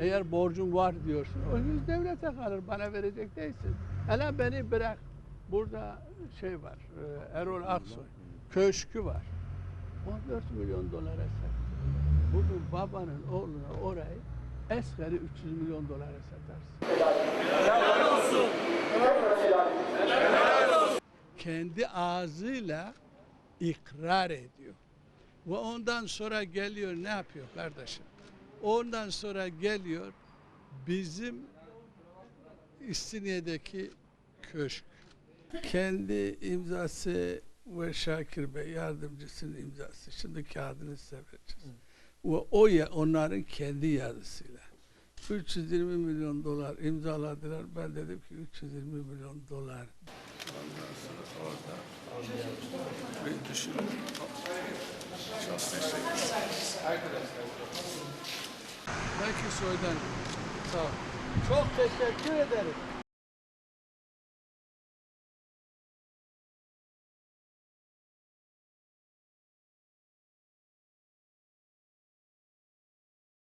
Eğer borcun var diyorsun, o yüz devlete kalır, bana verecek değilsin. Hele beni bırak. Burada şey var, e, Erol Aksoy, köşkü var. 14 milyon dolara sattı. Bugün babanın oğluna orayı esgari 300 milyon dolara satarsın. Kendi ağzıyla ikrar ediyor. Ve ondan sonra geliyor ne yapıyor kardeşim? Ondan sonra geliyor bizim İstinye'deki köşk. Kendi imzası ve Şakir Bey yardımcısının imzası. Şimdi kağıdını size vereceğiz. Ve o ya onların kendi yazısıyla. 320 milyon dolar imzaladılar. Ben dedim ki 320 milyon dolar. Ondan sonra orada bir düşünün. Çok teşekkür ederim. Belki soydan. Sağ ol. Çok teşekkür ederim.